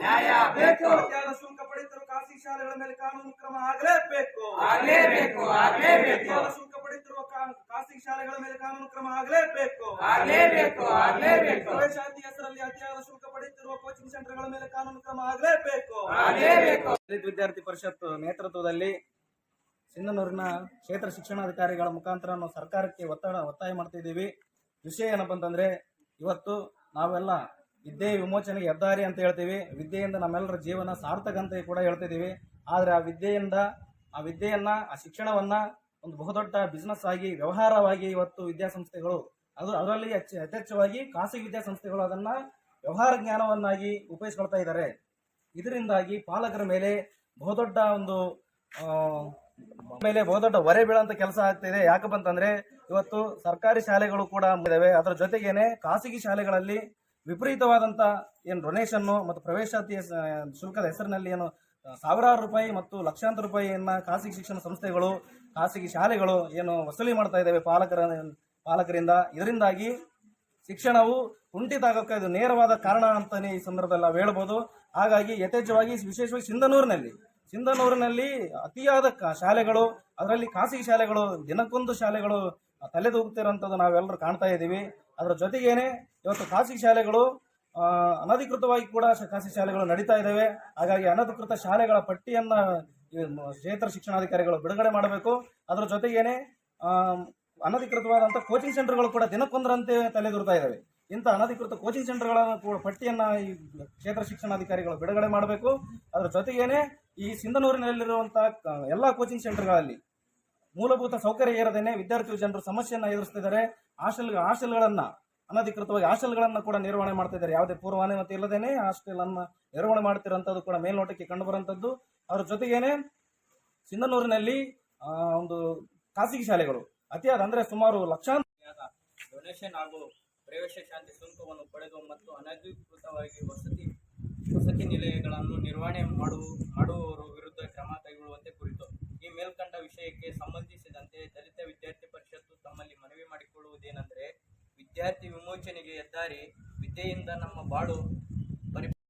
ನ್ಯಾಯ ಬೇಕು. ಮದ್ಯದ ಶುಲ್ಕ ಪಡಿತರು ಖಾಸಗಿ ಶಾಲೆಗಳ ಮೇಲೆ ಕಾನೂನು ಕ್ರಮ ಆಗಲೇಬೇಕು. ಆಗಲೇಬೇಕು ಆಗಲೇಬೇಕು. ಶುಲ್ಕ ಪಡೆಯುತ್ತಿರುವ ಖಾಸಗಿ ಶಾಲೆಗಳ ಮೇಲೆ ಕಾನೂನು ಕ್ರಮ ಆಗಲೇಬೇಕು. ಆಗಲೇಬೇಕು ಆಗಲೇಬೇಕು. ಪ್ರವೇಶಾತಿ ಹೆಸರಲ್ಲಿ ಅತಿಯಾದ ಶುಲ್ಕ ಪಡೆಯುತ್ತಿರುವ ಕೋಚಿಂಗ್ ಸೆಂಟರ್ಗಳ ಮೇಲೆ ಕಾನೂನು ಕ್ರಮ ಆಗಲೇಬೇಕು. ಆಗಲೇಬೇಕು. ದಲಿತ ವಿದ್ಯಾರ್ಥಿ ಪರಿಷತ್ ನೇತೃತ್ವದಲ್ಲಿ ಸಿಂಧನೂರಿನ ಕ್ಷೇತ್ರ ಶಿಕ್ಷಣಾಧಿಕಾರಿಗಳ ಮುಖಾಂತರ ನಾವು ಸರ್ಕಾರಕ್ಕೆ ಒತ್ತಡ ಒತ್ತಾಯ ಮಾಡ್ತಿದ್ದೀವಿ. ವಿಷಯ ಏನಪ್ಪ ಅಂತಂದ್ರೆ ಇವತ್ತು ನಾವೆಲ್ಲ ವಿದ್ಯೆ ವಿಮೋಚನೆಗೆ ಹೆದ್ದಾರಿ ಅಂತ ಹೇಳ್ತೀವಿ. ವಿದ್ಯೆಯಿಂದ ನಮ್ಮೆಲ್ಲರ ಜೀವನ ಸಾರ್ಥಕ ಅಂತ ಕೂಡ ಹೇಳ್ತಿದ್ದೀವಿ. ಆದರೆ ಆ ವಿದ್ಯೆಯಿಂದ, ಆ ವಿದ್ಯೆಯನ್ನು, ಆ ಶಿಕ್ಷಣವನ್ನ ಒಂದು ಬಹುದೊಡ್ಡ ಬಿಸ್ನೆಸ್ ಆಗಿ, ವ್ಯವಹಾರವಾಗಿ ಇವತ್ತು ವಿದ್ಯಾಸಂಸ್ಥೆಗಳು, ಅದು ಅದರಲ್ಲಿ ಹೆಚ್ಚು, ಯಥೇಚ್ಛವಾಗಿ ಖಾಸಗಿ ವಿದ್ಯಾಸಂಸ್ಥೆಗಳು ಅದನ್ನ ವ್ಯವಹಾರ ಜ್ಞಾನವನ್ನಾಗಿ ಉಪಯೋಗಿಸ್ಕೊಳ್ತಾ ಇದ್ದಾರೆ. ಇದರಿಂದಾಗಿ ಪಾಲಕರ ಮೇಲೆ ಬಹುದೊಡ್ಡ ಒಂದು ಮೇಲೆ ಬಹುದೊಡ್ಡ ಹೊರೆ ಬೀಳಂತ ಕೆಲಸ ಆಗ್ತಿದೆ ಯಾಕಪ್ಪ ಅಂತಂದ್ರೆ ಇವತ್ತು ಸರ್ಕಾರಿ ಶಾಲೆಗಳು ಕೂಡ ಇದಾವೆ. ಅದರ ಜೊತೆಗೇನೆ ಖಾಸಗಿ ಶಾಲೆಗಳಲ್ಲಿ ವಿಪರೀತವಾದಂತ ಏನು ಡೊನೇಷನ್ ಮತ್ತು ಪ್ರವೇಶಾತಿ ಶುಲ್ಕದ ಹೆಸರಿನಲ್ಲಿ ಏನು ಸಾವಿರಾರು ರೂಪಾಯಿ ಮತ್ತು ಲಕ್ಷಾಂತರ ರೂಪಾಯಿಯನ್ನು ಖಾಸಗಿ ಶಿಕ್ಷಣ ಸಂಸ್ಥೆಗಳು, ಖಾಸಗಿ ಶಾಲೆಗಳು ಏನು ವಸೂಲಿ ಮಾಡ್ತಾ ಇದ್ದಾವೆ ಪಾಲಕರ, ಪಾಲಕರಿಂದ. ಇದರಿಂದಾಗಿ ಶಿಕ್ಷಣವು ಕುಂಠಿತ ಆಗೋಕ್ಕೆ ಇದು ನೇರವಾದ ಕಾರಣ ಅಂತಲೇ ಈ ಸಂದರ್ಭದಲ್ಲಿ ನಾವು ಹೇಳ್ಬೋದು. ಹಾಗಾಗಿ ಯಥೇಚ್ಛವಾಗಿ ವಿಶೇಷವಾಗಿ ಸಿಂಧನೂರಿನಲ್ಲಿ ಸಿಂಧನೂರಿನಲ್ಲಿ ಅತಿಯಾದ ಶಾಲೆಗಳು, ಅದರಲ್ಲಿ ಖಾಸಗಿ ಶಾಲೆಗಳು, ದಿನಕ್ಕೊಂದು ಶಾಲೆಗಳು ತಲೆದೂಗುತ್ತಿರುವಂಥದ್ದು ನಾವೆಲ್ಲರೂ ಕಾಣ್ತಾ ಇದ್ದೀವಿ. ಅದರ ಜೊತೆಗೇನೆ ಇವತ್ತು ಖಾಸಗಿ ಶಾಲೆಗಳು ಅನಧಿಕೃತವಾಗಿ ಕೂಡ ಖಾಸಗಿ ಶಾಲೆಗಳು ನಡೀತಾ ಇದ್ದಾವೆ. ಹಾಗಾಗಿ ಅನಧಿಕೃತ ಶಾಲೆಗಳ ಪಟ್ಟಿಯನ್ನು ಕ್ಷೇತ್ರ ಶಿಕ್ಷಣಾಧಿಕಾರಿಗಳು ಬಿಡುಗಡೆ ಮಾಡಬೇಕು. ಅದರ ಜೊತೆಗೇನೆ ಅನಧಿಕೃತವಾದಂಥ ಕೋಚಿಂಗ್ ಸೆಂಟರ್ಗಳು ಕೂಡ ದಿನಕ್ಕೊಂದರಂತೆ ತಲೆದೂರ್ತಾ ಇದ್ದಾವೆ. ಇಂಥ ಅನಧಿಕೃತ ಕೋಚಿಂಗ್ ಸೆಂಟರ್ಗಳ ಕೂಡ ಪಟ್ಟಿಯನ್ನು ಈ ಕ್ಷೇತ್ರ ಶಿಕ್ಷಣಾಧಿಕಾರಿಗಳು ಬಿಡುಗಡೆ ಮಾಡಬೇಕು. ಅದರ ಜೊತೆಗೇನೆ ಈ ಸಿಂಧನೂರಿನಲ್ಲಿರುವಂಥ ಎಲ್ಲಾ ಕೋಚಿಂಗ್ ಸೆಂಟರ್ಗಳಲ್ಲಿ ಮೂಲಭೂತ ಸೌಕರ್ಯ ಇರದೇನೆ ವಿದ್ಯಾರ್ಥಿ ಜನರು ಸಮಸ್ಯೆಯನ್ನು ಎದುರಿಸ್ತಿದ್ದಾರೆ. ಹಾಸ್ಟೆಲ್ ಹಾಸ್ಟೆಲ್ಗಳನ್ನು ಅನಧಿಕೃತವಾಗಿ ಹಾಸ್ಟೆಲ್ಗಳನ್ನು ಕೂಡ ನಿರ್ವಹಣೆ ಮಾಡ್ತಿದ್ದಾರೆ ಯಾವುದೇ ಪೂರ್ವಾನುಮತಿ ಇಲ್ಲದೇನೆ ಹಾಸ್ಟೆಲ್ ಅನ್ನು ನಿರ್ವಹಣೆ ಮಾಡ್ತಿರೋಂಥದ್ದು ಕೂಡ ಮೇಲ್ನೋಟಕ್ಕೆ ಕಂಡುಬರುವಂಥದ್ದು. ಅವರ ಜೊತೆಗೇನೆ ಸಿಂಧನೂರಿನಲ್ಲಿ ಒಂದು ಖಾಸಗಿ ಶಾಲೆಗಳು ಅತಿಯಾದ ಅಂದ್ರೆ ಸುಮಾರು ಲಕ್ಷಾಂತರ ಡೊನೇಷನ್ ಹಾಗೂ ಪ್ರವೇಶ ಶಾಂತಿ ಶುಲ್ಕವನ್ನು ಪಡೆದು ಮತ್ತು ಅನಧಿಕೃತವಾಗಿ ವಸತಿ ವಸತಿ ನಿಲಯಗಳನ್ನು ನಿರ್ವಹಣೆ ಮಾಡುವ ಮಾಡುವವರ ವಿರುದ್ಧ ಕ್ರಮ ಕೈಗೊಳ್ಳುವಂತೆ ಕುರಿತು. ವಿಷಯಕ್ಕೆ ಸಂಬಂಧಿಸಿದಂತೆ ದಲಿತ ವಿದ್ಯಾರ್ಥಿ ಪರಿಷತ್ತು ತಮ್ಮಲ್ಲಿ ಮನವಿ ಮಾಡಿಕೊಳ್ಳುವುದೇನೆಂದರೆ ವಿದ್ಯಾರ್ಥಿ ವಿಮೋಚನೆಗೆ ಹೆದ್ದಾರಿ ವಿದ್ಯೆಯಿಂದ ನಮ್ಮ ಬಾಳು